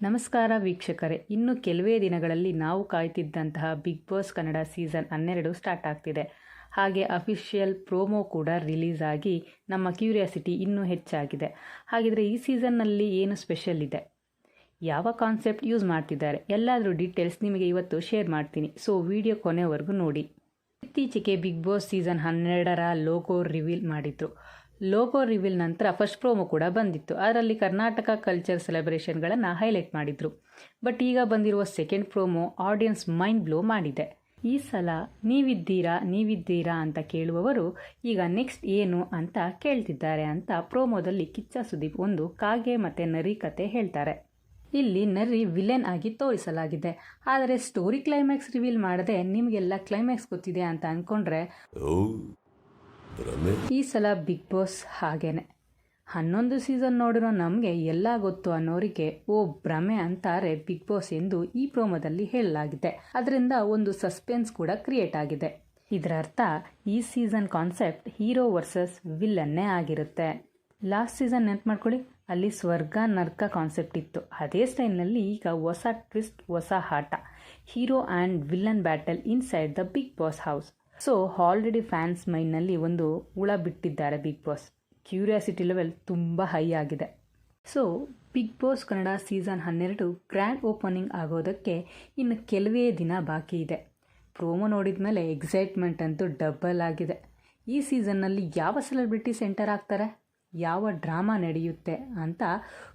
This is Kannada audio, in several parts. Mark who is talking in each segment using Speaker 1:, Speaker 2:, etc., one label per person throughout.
Speaker 1: ನಮಸ್ಕಾರ ವೀಕ್ಷಕರೇ. ಇನ್ನು ಕೆಲವೇ ದಿನಗಳಲ್ಲಿ ನಾವು ಕಾಯ್ತಿದ್ದಂತಹ ಬಿಗ್ ಬಾಸ್ ಕನ್ನಡ ಸೀಸನ್ ಹನ್ನೆರಡು ಸ್ಟಾರ್ಟ್ ಆಗ್ತಿದೆ. ಹಾಗೆ ಅಫಿಷಿಯಲ್ ಪ್ರೋಮೋ ಕೂಡ ರಿಲೀಸ್ ಆಗಿ ನಮ್ಮ ಕ್ಯೂರಿಯಾಸಿಟಿ ಇನ್ನೂ ಹೆಚ್ಚಾಗಿದೆ. ಹಾಗಿದ್ರೆ ಈ ಸೀಸನ್ನಲ್ಲಿ ಏನು ಸ್ಪೆಷಲ್ ಇದೆ? ಯಾವ ಕಾನ್ಸೆಪ್ಟ್ ಯೂಸ್ ಮಾಡ್ತಿದ್ದಾರೆ? ಎಲ್ಲಾದರೂ ಡೀಟೇಲ್ಸ್ ನಿಮಗೆ ಇವತ್ತು ಶೇರ್ ಮಾಡ್ತೀನಿ. ಸೊ, ವಿಡಿಯೋ ಕೊನೆವರೆಗೂ ನೋಡಿ. ಇತ್ತೀಚೆಗೆ ಬಿಗ್ ಬಾಸ್ ಸೀಸನ್ ಹನ್ನೆರಡರ ಲೋಗೋ ರಿವೀಲ್ ಮಾಡಿದ್ರು ಲೋಗೋ ರಿವೀಲ್ ನಂತರ ಫಸ್ಟ್ ಪ್ರೋಮೋ ಕೂಡ ಬಂದಿತ್ತು. ಅದರಲ್ಲಿ ಕರ್ನಾಟಕ ಕಲ್ಚರ್ ಸೆಲೆಬ್ರೇಷನ್ಗಳನ್ನು ಹೈಲೈಟ್ ಮಾಡಿದ್ರು. ಬಟ್ ಈಗ ಬಂದಿರುವ second promo audience mind blow ಮಾಡಿದೆ. ಈ ಸಲ ನೀವಿದ್ದೀರಾ ನೀವಿದ್ದೀರಾ ಅಂತ ಕೇಳುವವರು ಈಗ ನೆಕ್ಸ್ಟ್ ಏನು ಅಂತ ಕೇಳ್ತಿದ್ದಾರೆ ಅಂತ ಪ್ರೋಮೋದಲ್ಲಿ ಕಿಚ್ಚ ಸುದೀಪ್ ಒಂದು ಕಾಗೆ ಮತ್ತು ನರಿ ಕತೆ ಹೇಳ್ತಾರೆ. ಇಲ್ಲಿ ನರಿ ವಿಲೆನ್ ಆಗಿ ತೋರಿಸಲಾಗಿದೆ. ಆದರೆ ಸ್ಟೋರಿ ಕ್ಲೈಮ್ಯಾಕ್ಸ್ ರಿವೀಲ್ ಮಾಡದೆ ನಿಮಗೆಲ್ಲ ಕ್ಲೈಮ್ಯಾಕ್ಸ್ ಗೊತ್ತಿದೆ ಅಂತ ಅಂದ್ಕೊಂಡ್ರೆ ಈ ಸಲ ಬಿಗ್ ಬಾಸ್ ಹಾಗೇನೆ. ಹನ್ನೊಂದು ಸೀಸನ್ ನೋಡಿರೋ ನಮಗೆ ಎಲ್ಲ ಗೊತ್ತು ಅನ್ನೋರಿಗೆ ಓ ಭ್ರಮೆ ಅಂತಾರೆ ಬಿಗ್ ಬಾಸ್ ಎಂದು ಈ ಪ್ರೋಮೋದಲ್ಲಿ ಹೇಳಲಾಗಿದೆ. ಅದರಿಂದ ಒಂದು ಸಸ್ಪೆನ್ಸ್ ಕೂಡ ಕ್ರಿಯೇಟ್ ಆಗಿದೆ. ಇದರರ್ಥ ಈ ಸೀಸನ್ ಕಾನ್ಸೆಪ್ಟ್ ಹೀರೋ ವರ್ಸಸ್ ವಿಲ್ಲನ್ನೇ ಆಗಿರುತ್ತೆ. ಲಾಸ್ಟ್ ಸೀಸನ್ ನೆನ್ಪು ಮಾಡ್ಕೊಳ್ಳಿ. ಅಲ್ಲಿ ಸ್ವರ್ಗ, ನರ್ಕ ಕಾನ್ಸೆಪ್ಟ್ ಇತ್ತು. ಅದೇ ಸ್ಟೈಲ್ನಲ್ಲಿ ಈಗ ಹೊಸ ಟ್ವಿಸ್ಟ್ ಹೊಸ ಆಟ. Hero and villain battle inside the Bigg Boss house so already fans ಮೈಂಡ್ನಲ್ಲಿ ಒಂದು ಹುಳ ಬಿಟ್ಟಿದ್ದಾರೆ ಬಿಗ್ ಬಾಸ್ ಕ್ಯೂರಿಯಾಸಿಟಿ ಲೆವೆಲ್ ತುಂಬ ಹೈ ಆಗಿದೆ. So Bigg Boss Kannada season ಹನ್ನೆರಡು ಗ್ರ್ಯಾಂಡ್ ಓಪನಿಂಗ್ ಆಗೋದಕ್ಕೆ ಇನ್ನು ಕೆಲವೇ ದಿನ ಬಾಕಿ ಇದೆ. ಪ್ರೋಮೋ ನೋಡಿದ ಮೇಲೆ ಎಕ್ಸೈಟ್ಮೆಂಟ್ ಅಂತೂ ಡಬಲ್ ಆಗಿದೆ. ಈ ಸೀಸನ್ನಲ್ಲಿ ಯಾವ ಸೆಲೆಬ್ರಿಟೀಸ್ ಎಂಟರ್ ಆಗ್ತಾರೆ? ಯಾವ ಡ್ರಾಮಾ ನಡೆಯುತ್ತೆ ಅಂತ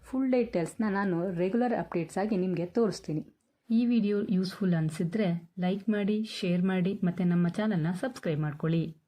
Speaker 1: ಫುಲ್ ಡೀಟೇಲ್ಸ್ನ ನಾನು ರೆಗ್ಯುಲರ್ ಅಪ್ಡೇಟ್ಸ್ ಆಗಿ ನಿಮಗೆ ತೋರಿಸ್ತೀನಿ. ಈ ವಿಡಿಯೋ ಯೂಸ್ಫುಲ್ ಅನಿಸಿದ್ರೆ ಲೈಕ್ ಮಾಡಿ ಶೇರ್ ಮಾಡಿ ಮತ್ತು ನಮ್ಮ ಚಾನಲ್ನ ಸಬ್ಸ್ಕ್ರೈಬ್ ಮಾಡ್ಕೊಳ್ಳಿ.